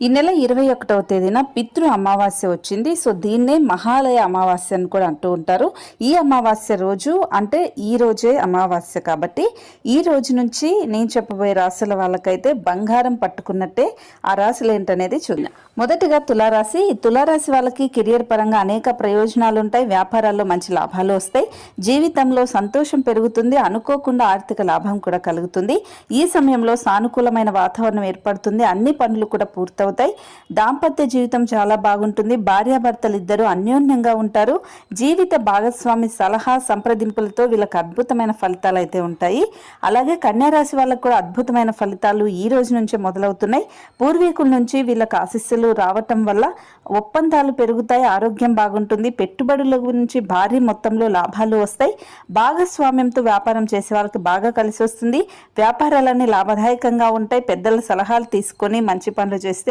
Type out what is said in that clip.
ఈ నెల ఇరవై ఒకటవ తేదీన పితృ అమావాస్య వచ్చింది. సో దీన్నే మహాలయ అమావాస్య అని కూడా అంటూ ఉంటారు. ఈ అమావాస్య రోజు అంటే ఈ రోజే అమావాస్య కాబట్టి ఈ రోజు నుంచి నేను చెప్పబోయే రాశుల వాళ్ళకైతే బంగారం పట్టుకున్నట్టే ఆ రాశులు ఏంటనేది చూద్దాం. మొదటిగా తులారాశి. తులారాశి వాళ్ళకి కెరియర్ పరంగా అనేక ప్రయోజనాలు ఉంటాయి. వ్యాపారాల్లో మంచి లాభాలు వస్తాయి. జీవితంలో సంతోషం పెరుగుతుంది. అనుకోకుండా ఆర్థిక లాభం కూడా కలుగుతుంది. ఈ సమయంలో సానుకూలమైన వాతావరణం ఏర్పడుతుంది. అన్ని పనులు కూడా పూర్తవు పూర్తవుతాయి దాంపత్య జీవితం చాలా బాగుంటుంది. భార్యాభర్తలు ఇద్దరు అన్యోన్యంగా ఉంటారు. జీవిత భాగస్వామి సలహా సంప్రదింపులతో వీళ్ళకి అద్భుతమైన ఫలితాలు అయితే ఉంటాయి. అలాగే కన్యారాశి వాళ్ళకు కూడా అద్భుతమైన ఫలితాలు ఈ రోజు నుంచే మొదలవుతున్నాయి. పూర్వీకుల నుంచి వీళ్ళకి ఆశిస్సులు రావటం వల్ల ఒప్పందాలు పెరుగుతాయి. ఆరోగ్యం బాగుంటుంది. పెట్టుబడుల గురించి భారీ మొత్తంలో లాభాలు వస్తాయి. భాగస్వామ్యంతో వ్యాపారం చేసే వాళ్ళకి బాగా కలిసి వస్తుంది. వ్యాపారాలన్నీ లాభదాయకంగా ఉంటాయి. పెద్దల సలహాలు తీసుకొని మంచి పనులు చేస్తే